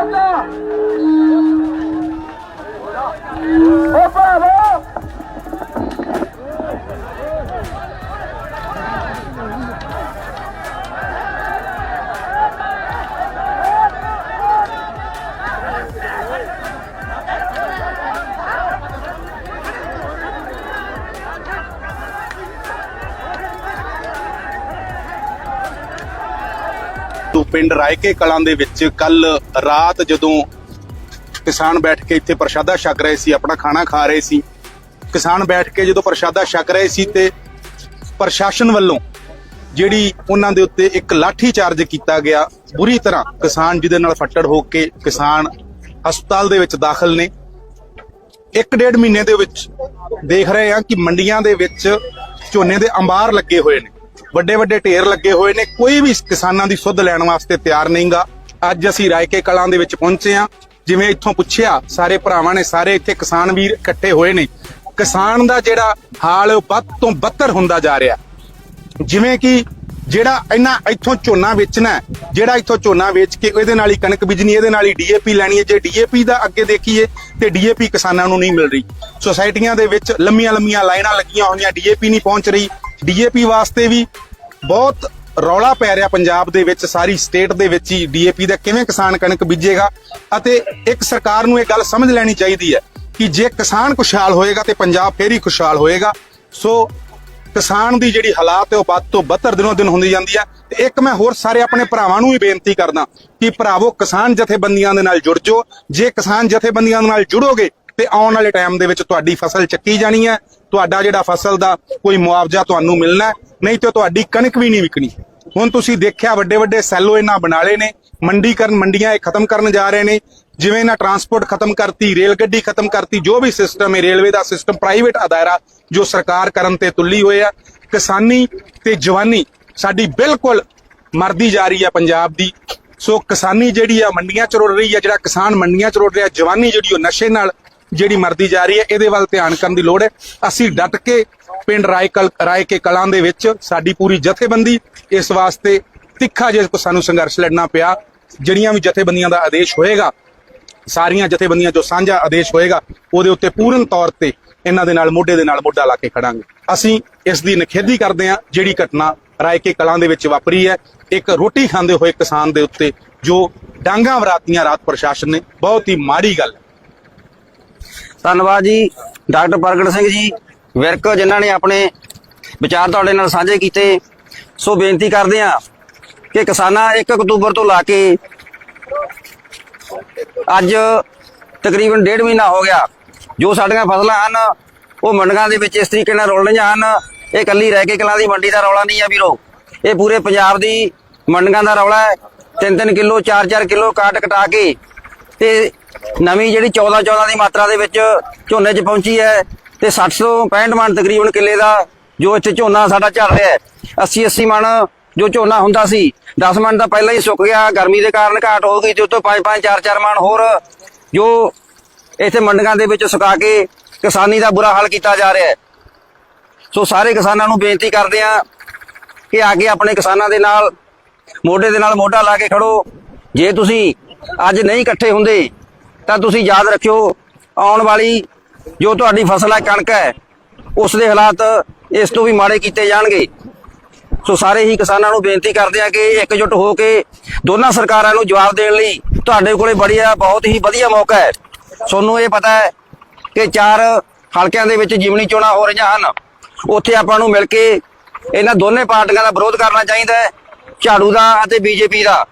감 사. ਪਿੰਡ ਰਾਇਕੇ ਕਲਾਂ ਦੇ ਵਿੱਚ ਕੱਲ ਰਾਤ ਜਦੋਂ ਕਿਸਾਨ ਬੈਠ ਕੇ ਇੱਥੇ ਪ੍ਰਸ਼ਾਦਾ ਛਕ ਰਹੇ ਸੀ, ਆਪਣਾ ਖਾਣਾ ਖਾ ਰਹੇ ਸੀ, ਕਿਸਾਨ ਬੈਠ ਕੇ ਜਦੋਂ ਪ੍ਰਸ਼ਾਦਾ ਛਕ ਰਹੇ ਸੀ ਤੇ ਪ੍ਰਸ਼ਾਸਨ ਵੱਲੋਂ ਜਿਹੜੀ ਉਹਨਾਂ ਦੇ ਉੱਤੇ ਇੱਕ ਲਾਠੀ ਚਾਰਜ ਕੀਤਾ ਗਿਆ, ਬੁਰੀ ਤਰ੍ਹਾਂ ਕਿਸਾਨ ਜਿਹਦੇ ਨਾਲ ਫੱਟੜ ਹੋ ਕੇ ਕਿਸਾਨ ਹਸਪਤਾਲ ਦੇ ਵਿੱਚ ਦਾਖਲ ਨੇ। ਇੱਕ ਡੇਢ ਮਹੀਨੇ ਦੇ ਵਿੱਚ ਦੇਖ ਰਹੇ ਹਾਂ ਕਿ ਮੰਡੀਆਂ ਦੇ ਵਿੱਚ ਝੋਨੇ ਦੇ ਅੰਬਾਰ ਲੱਗੇ ਹੋਏ ਨੇ। ਵੱਡੇ ਵੱਡੇ ਢੇਰ ਲੱਗੇ ਹੋਏ ਨੇ। ਕੋਈ ਵੀ ਕਿਸਾਨਾਂ ਦੀ ਸੁੱਧ ਲੈਣ ਵਾਸਤੇ ਤਿਆਰ ਨਹੀਂਗਾ। ਅੱਜ ਅਸੀਂ ਰਾਇਕੇ ਕਲਾਂ ਦੇ ਵਿੱਚ ਪਹੁੰਚੇ ਹਾਂ। ਜਿਵੇਂ ਇੱਥੋਂ ਪੁੱਛਿਆ, ਸਾਰੇ ਭਰਾਵਾਂ ਨੇ, ਸਾਰੇ ਇੱਥੇ ਕਿਸਾਨ ਵੀਰ ਇਕੱਠੇ ਹੋਏ ਨੇ। ਕਿਸਾਨ ਦਾ ਜਿਹੜਾ ਹਾਲ ਹੈ ਉਹ ਵੱਧ ਤੋਂ ਬੱਤਰ ਹੁੰਦਾ ਜਾ ਰਿਹਾ। ਜਿਵੇਂ ਕਿ ਜਿਹੜਾ ਇਹਨਾਂ ਇੱਥੋਂ ਝੋਨਾ ਵੇਚਣਾ ਜਿਹੜਾ ਇੱਥੋਂ ਝੋਨਾ ਵੇਚ ਕੇ ਇਹਦੇ ਨਾਲ ਹੀ ਕਣਕ ਬੀਜਣੀ, ਇਹਦੇ ਨਾਲ ਹੀ ਡੀਏਪੀ ਲੈਣੀ ਹੈ। ਜੇ ਡੀਏਪੀ ਦਾ ਅੱਗੇ ਦੇਖੀਏ, ਤੇ ਡੀਏਪੀ ਕਿਸਾਨਾਂ ਨੂੰ ਨਹੀਂ ਮਿਲ ਰਹੀ। ਸੁਸਾਇਟੀਆਂ ਦੇ ਵਿੱਚ ਲੰਮੀਆਂ ਲੰਮੀਆਂ ਲਾਈਨਾਂ ਲੱਗੀਆਂ ਹੋਈਆਂ, ਡੀਏਪੀ ਨਹੀਂ ਪਹੁੰਚ ਰਹੀ। ਡੀਏਪੀ ਵਾਸਤੇ ਵੀ ਬਹੁਤ ਰੌਲਾ ਪੈ ਰਿਹਾ ਪੰਜਾਬ ਦੇ ਵਿੱਚ, ਸਾਰੀ ਸਟੇਟ ਦੇ ਵਿੱਚ ਹੀ ਡੀਏਪੀ ਦਾ ਕਿਵੇਂ ਕਿਸਾਨ ਕਣਕ ਬੀਜੇਗਾ ਅਤੇ ਇੱਕ ਸਰਕਾਰ ਨੂੰ ਇਹ ਗੱਲ ਸਮਝ ਲੈਣੀ ਚਾਹੀਦੀ ਹੈ ਕਿ ਜੇ ਕਿਸਾਨ ਖੁਸ਼ਹਾਲ ਹੋਏਗਾ ਤੇ ਪੰਜਾਬ ਫੇਰ ਹੀ ਖੁਸ਼ਹਾਲ ਹੋਏਗਾ। ਸੋ ਕਿਸਾਨ ਦੀ ਜਿਹੜੀ ਹਾਲਾਤ ਹੈ ਉਹ ਵੱਧ ਤੋਂ ਬੱਤਰ ਦਿਨੋਂ ਦਿਨ ਹੁੰਦੀ ਜਾਂਦੀ ਹੈ ਤੇ ਇੱਕ ਮੈਂ ਹੋਰ ਸਾਰੇ ਆਪਣੇ ਭਰਾਵਾਂ ਨੂੰ ਵੀ ਬੇਨਤੀ ਕਰਦਾ ਕਿ ਭਰਾਵੋ, ਕਿਸਾਨ ਜਥੇਬੰਦੀਆਂ ਦੇ ਨਾਲ ਜੁੜ ਜਾਓ। ਜੇ ਕਿਸਾਨ ਜਥੇਬੰਦੀਆਂ ਦੇ ਨਾਲ ਜੁੜੋਗੇ ਤੇ ਆਉਣ ਵਾਲੇ ਟਾਈਮ ਦੇ ਵਿੱਚ ਤੁਹਾਡੀ ਫਸਲ ਚੱਕੀ ਜਾਣੀ ਹੈ। ਤੁਹਾਡਾ ਜਿਹੜਾ ਫਸਲ ਦਾ ਕੋਈ ਮੁਆਵਜ਼ਾ ਤੁਹਾਨੂੰ ਮਿਲਣਾ ਨਹੀਂ ਤੇ ਤੁਹਾਡੀ ਕਣਕ ਵੀ ਨਹੀਂ ਵਿਕਣੀ। ਹੁਣ ਤੁਸੀਂ ਦੇਖਿਆ ਵੱਡੇ ਵੱਡੇ ਸੈਲੋ ਇਹਨਾਂ ਬਣਾ ਲਏ ਨੇ ਮੰਡੀਕਰਨ ਮੰਡੀਆਂ ਇਹ ਖਤਮ ਕਰਨ ਜਾ ਰਹੇ ਨੇ, ਜਿਵੇਂ ਇਹਨਾਂ ਟਰਾਂਸਪੋਰਟ ਖਤਮ ਕਰਤੀ, ਰੇਲ ਗੱਡੀ ਖਤਮ ਕਰਤੀ, ਜੋ ਵੀ ਸਿਸਟਮ ਹੈ, ਰੇਲਵੇ ਦਾ ਸਿਸਟਮ, ਪ੍ਰਾਈਵੇਟ ਅਦਾਇਰਾ ਜੋ ਸਰਕਾਰ ਕਰਨ ਤੇ ਤੁੱਲੀ ਹੋਏ ਆ, ਕਿਸਾਨੀ ਤੇ ਜਵਾਨੀ, ਸਾਡੀ ਬਿਲਕੁਲ ਮਰਦੀ ਜਾ ਰਹੀ ਹੈ ਪੰਜਾਬ ਦੀ। ਸੋ ਕਿਸਾਨੀ ਜਿਹੜੀ ਆ ਮੰਡੀਆਂ ਚ ਰੁੜ ਰਹੀ ਹੈ ਜਿਹੜਾ ਕਿਸਾਨ ਮੰਡੀਆਂ ਚ ਰੁੜ ਰਿਹਾ, ਜਵਾਨੀ ਜਿਹੜੀ ਉਹ ਨਸ਼ੇ ਨਾਲ ਜਿਹੜੀ ਮਰਦੀ ਜਾ ਰਹੀ ਹੈ, ਇਹਦੇ ਵੱਲ ਧਿਆਨ ਕਰਨ ਦੀ ਲੋੜ ਹੈ। ਅਸੀਂ ਡਟ ਕੇ ਪਿੰਡ ਰਾਏਕਲ ਰਾਏ ਕੇ ਕਲਾਂ ਦੇ ਵਿੱਚ ਸਾਡੀ ਪੂਰੀ ਜਥੇਬੰਦੀ ਇਸ ਵਾਸਤੇ ਤਿੱਖਾ ਜੇ ਸਾਨੂੰ ਸੰਘਰਸ਼ ਲੜਨਾ ਪਿਆ। ਜਿਹੜੀਆਂ ਵੀ ਜਥੇਬੰਦੀਆਂ ਦਾ ਆਦੇਸ਼ ਹੋਏਗਾ, ਸਾਰੀਆਂ ਜਥੇਬੰਦੀਆਂ ਜੋ ਸਾਂਝਾ ਆਦੇਸ਼ ਹੋਏਗਾ, ਉਹਦੇ ਉੱਤੇ ਪੂਰਨ ਤੌਰ ਤੇ ਇਹਨਾਂ ਦੇ ਨਾਲ ਮੋਢੇ ਦੇ ਨਾਲ ਮੋਢਾ ਲਾ ਕੇ ਖੜਾਂਗੇ। ਅਸੀਂ ਇਸ ਦੀ ਨਿਖੇਧੀ ਕਰਦੇ ਹਾਂ, ਜਿਹੜੀ ਘਟਨਾ ਰਾਇਕੇ ਕਲਾਂ ਦੇ ਵਿੱਚ ਵਾਪਰੀ ਹੈ। ਇੱਕ ਰੋਟੀ ਖਾਂਦੇ ਹੋਏ ਕਿਸਾਨ ਦੇ ਉੱਤੇ ਜੋ ਡਾਂਗਾ ਵਰਾਤੀਆਂ ਰਾਤ ਪ੍ਰਸ਼ਾਸਨ ਨੇ, ਬਹੁਤ ਹੀ ਮਾੜੀ ਗੱਲ ਹੈ। ਧੰਨਵਾਦ ਜੀ, ਡਾਕਟਰ ਪ੍ਰਗਟ ਸਿੰਘ ਜੀ, ਵਿਰਕ ਜਿਨ੍ਹਾਂ ਨੇ ਆਪਣੇ ਵਿਚਾਰ ਤੁਹਾਡੇ ਨਾਲ ਸਾਂਝੇ ਕੀਤੇ। ਸੋ ਬੇਨਤੀ ਕਰਦੇ ਹਾਂ ਕਿ ਕਿਸਾਨਾਂ 1 ਅਕਤੂਬਰ ਤੋਂ ਲਾ ਕੇ ਅੱਜ ਤਕਰੀਬਨ ਡੇਢ ਮਹੀਨਾ ਹੋ ਗਿਆ, ਜੋ ਸਾਡੀਆਂ ਫਸਲਾਂ ਹਨ, ਉਹ ਮੰਡੀਆਂ ਦੇ ਵਿੱਚ ਇਸ ਤਰੀਕੇ ਨਾਲ ਰੁਲ ਰਹੀਆਂ ਹਨ। ਇਹ ਕੱਲੀ ਰਹਿ ਕੇ ਕਲਾਂ ਦੀ ਮੰਡੀ ਦਾ ਰੌਲਾ ਨਹੀਂ ਆ ਵੀਰੋ। ਇਹ ਪੂਰੇ ਪੰਜਾਬ ਦੀ ਮੰਡੀਆਂ ਦਾ ਰੌਲਾ ਹੈ। 3-3 ਕਿਲੋ 4-4 ਕਿਲੋ ਕਾਟ ਕਟਾ ਕੇ ਤੇ ਨਵੀਂ ਜਿਹੜੀ 14 14 ਦੀ ਮਾਤਰਾ ਦੇ ਵਿੱਚ ਝੋਨੇ 'ਚ ਪਹੁੰਚੀ ਹੈ ਤੇ 60 ਤੋਂ 65 ਮਣ ਤਕਰੀਬਨ ਕਿੱਲੇ ਦਾ ਜੋ ਇੱਥੇ ਝੋਨਾ ਸਾਡਾ ਚੱਲ ਰਿਹਾ ਹੈ। 80 80 ਮਣ ਜੋ ਝੋਨਾ ਹੁੰਦਾ ਸੀ 10 ਮਣ ਤਾਂ ਪਹਿਲਾਂ ਹੀ ਸੁੱਕ ਗਿਆ, ਗਰਮੀ ਦੇ ਕਾਰਨ ਘਾਟ ਹੋ ਗਈ ਤੇ ਉਤੋਂ 5 5 4 4 ਮਣ ਹੋਰ ਜੋ ਇੱਥੇ ਮੰਡੀਆਂ ਦੇ ਵਿੱਚ ਸੁਕਾ ਕੇ ਕਿਸਾਨੀ ਦਾ ਬੁਰਾ ਹਾਲ ਕੀਤਾ ਜਾ ਰਿਹਾ ਹੈ। ਸੋ ਸਾਰੇ ਕਿਸਾਨਾਂ ਨੂੰ ਬੇਨਤੀ ਕਰਦੇ ਆ ਕਿ ਆ ਕੇ ਆਪਣੇ ਕਿਸਾਨਾਂ ਦੇ ਨਾਲ, ਮੋਢੇ ਦੇ ਨਾਲ ਮੋਢਾ ਲਾ ਕੇ ਖੜੋ। ਜੇ ਤੁਸੀਂ ਅੱਜ ਨਹੀਂ ਇਕੱਠੇ ਹੁੰਦੇ, ਤਾਂ ਤੁਸੀਂ ਯਾਦ ਰੱਖਿਓ, ਆਉਣ ਵਾਲੀ ਜੋ ਤੁਹਾਡੀ ਫਸਲ ਹੈ ਕਣਕ ਹੈ, ਉਸ ਦੇ ਹਾਲਾਤ ਇਸ ਤੋਂ ਵੀ ਮਾੜੇ ਕੀਤੇ ਜਾਣਗੇ। ਸੋ ਸਾਰੇ ਹੀ ਕਿਸਾਨਾਂ ਨੂੰ ਬੇਨਤੀ ਕਰਦੇ ਆ ਕਿ ਇਕਜੁੱਟ ਹੋ ਕੇ ਦੋਨਾਂ ਸਰਕਾਰਾਂ ਨੂੰ ਜਵਾਬ ਦੇਣ ਲਈ ਤੁਹਾਡੇ ਕੋਲੇ ਬੜੀ ਬਹੁਤ ਹੀ ਵਧੀਆ ਮੌਕਾ ਹੈ। ਤੁਹਾਨੂੰ ਇਹ ਪਤਾ ਹੈ ਕਿ ਚਾਰ ਹਲਕਿਆਂ ਦੇ ਵਿੱਚ ਜਿਮਨੀ ਚੋਣਾਂ ਹੋ ਰਹੀਆਂ ਹਨ। ਉੱਥੇ ਆਪਾਂ ਨੂੰ ਮਿਲ ਕੇ ਇਹਨਾਂ ਦੋਨੇ ਪਾਰਟੀਆਂ ਦਾ ਵਿਰੋਧ ਕਰਨਾ ਚਾਹੀਦਾ ਹੈ, ਝਾੜੂ ਦਾ ਅਤੇ ਬੀਜੇਪੀ ਦਾ।